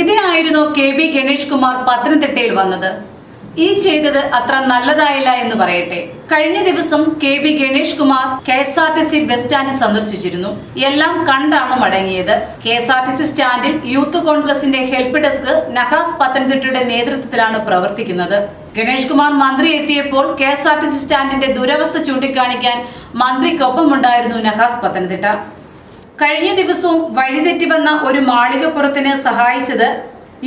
ഇതിനായിരുന്നു K B Ganesh Kumar പത്തനംതിട്ടയിൽ വന്നത്. ഈ ചെയ്തത് അത്ര നല്ലതായില്ല എന്ന് പറയട്ടെ. കഴിഞ്ഞ ദിവസം K B Ganesh Kumar K S R T C bus stand സന്ദർശിച്ചിരുന്നു. എല്ലാം കണ്ടാണ് മടങ്ങിയത്. K S R T C സ്റ്റാൻഡിൽ യൂത്ത് കോൺഗ്രസിന്റെ ഹെൽപ്പ് ഡെസ്ക് നഹാസ് പത്തനംതിട്ടയുടെ നേതൃത്വത്തിലാണ് പ്രവർത്തിക്കുന്നത്. ഗണേഷ് കുമാർ മന്ത്രി എത്തിയപ്പോൾ K S R T C സ്റ്റാൻഡിന്റെ ദുരവസ്ഥ ചൂണ്ടിക്കാണിക്കാൻ മന്ത്രിക്കൊപ്പമുണ്ടായിരുന്നു നഹാസ് പത്തനംതിട്ട. കഴിഞ്ഞ ദിവസവും വഴിതെറ്റി വന്ന ഒരു മാളികപ്പുറത്തിന് സഹായിച്ചത്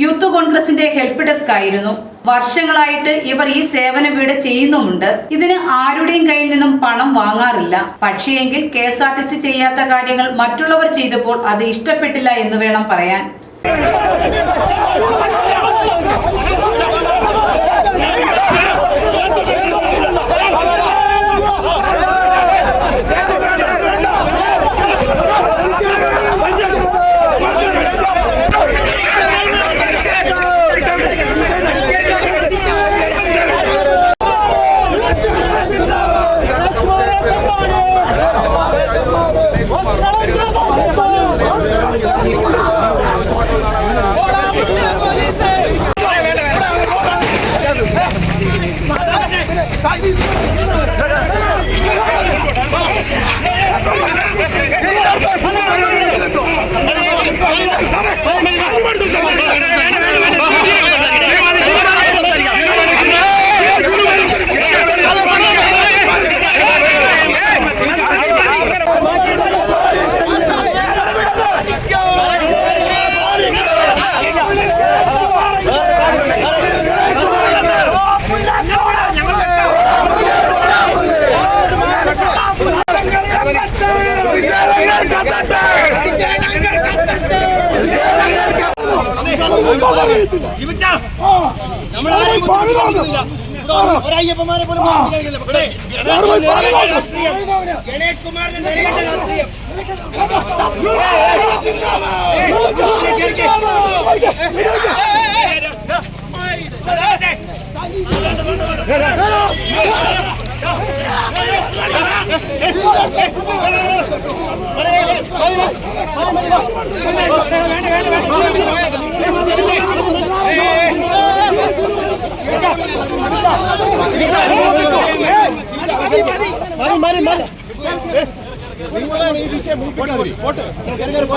യൂത്ത് കോൺഗ്രസിന്റെ ഹെൽപ്പ് ഡെസ്ക് ആയിരുന്നു. വർഷങ്ങളായിട്ട് ഇവർ ഈ സേവനം ഇവിടെ ചെയ്യുന്നുമുണ്ട്. ഇതിന് ആരുടെയും കയ്യിൽ നിന്നും പണം വാങ്ങാറില്ല. പക്ഷേയെങ്കിൽ K S R T C ചെയ്യാത്ത കാര്യങ്ങൾ മറ്റുള്ളവർ ചെയ്തപ്പോൾ അത് ഇഷ്ടപ്പെട്ടില്ല എന്ന് വേണം പറയാൻ. ഒരയ്യപ്പന്മാരെ പോലും ഗണേഷ് കുമാറിന്റെ രാഷ്ട്രീയം ഗണേഷ്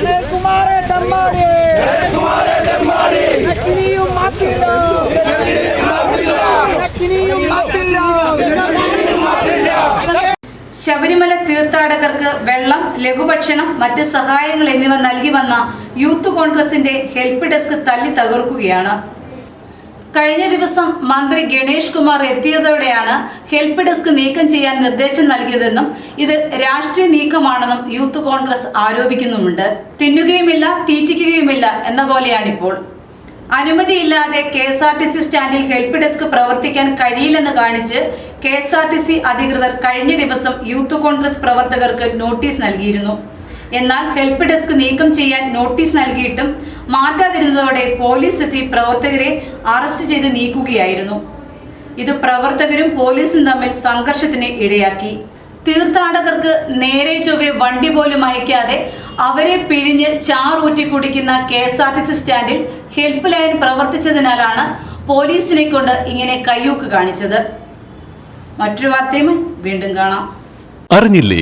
ശബരിമല തീർത്ഥാടകർക്ക് വെള്ളം ലഘുഭക്ഷണം മറ്റ് സഹായങ്ങൾ എന്നിവ നൽകി വന്ന യൂത്ത് കോൺഗ്രസിന്റെ ഹെൽപ്പ് ഡെസ്ക് തല്ലി തകർക്കുകയാണ്. കഴിഞ്ഞ ദിവസം മന്ത്രി ഗണേഷ് കുമാർ എത്തിയതോടെയാണ് ഹെൽപ്പ് ഡെസ്ക് നീക്കം ചെയ്യാൻ നിർദ്ദേശം നൽകിയതെന്നും ഇത് രാഷ്ട്രീയ നീക്കമാണെന്നും യൂത്ത് കോൺഗ്രസ് ആരോപിക്കുന്നുമുണ്ട്. തിന്നുകയുമില്ല തീറ്റിക്കുകയുമില്ല എന്ന പോലെയാണിപ്പോൾ. അനുമതിയില്ലാതെ K S R T C സ്റ്റാൻഡിൽ ഹെൽപ്പ് ഡെസ്ക് പ്രവർത്തിക്കാൻ കഴിയില്ലെന്ന് കാണിച്ച് K S R T C അധികൃതർ കഴിഞ്ഞ ദിവസം യൂത്ത് കോൺഗ്രസ് പ്രവർത്തകർക്ക് നോട്ടീസ് നൽകിയിരുന്നു. എന്നാൽ ഹെൽപ്പ് ഡെസ്ക് നീക്കം ചെയ്യാൻ നോട്ടീസ് നൽകിയിട്ടും മാറ്റാതിരുന്നതോടെ പോലീസ് എത്തി പ്രവർത്തകരെ അറസ്റ്റ് ചെയ്ത് നീക്കുകയായിരുന്നു. ഇത് പ്രവർത്തകരും പോലീസും തമ്മിൽ സംഘർഷത്തിന് ഇടയാക്കി. തീർത്ഥാടകർക്ക് നേരെ ചൊവ്വെ വണ്ടി പോലും അയക്കാതെ അവരെ പിഴിഞ്ഞ് ചാറൂറ്റി കുടിക്കുന്ന K S R T C സ്റ്റാൻഡിൽ ഹെൽപ്പ് ലൈൻ പ്രവർത്തിച്ചതിനാലാണ് പോലീസിനെ കൊണ്ട് ഇങ്ങനെ കയ്യൂക്ക് കാണിച്ചത്. മറ്റൊരു വാർത്തയുമായി വീണ്ടും കാണാം. അറിഞ്ഞില്ലേ?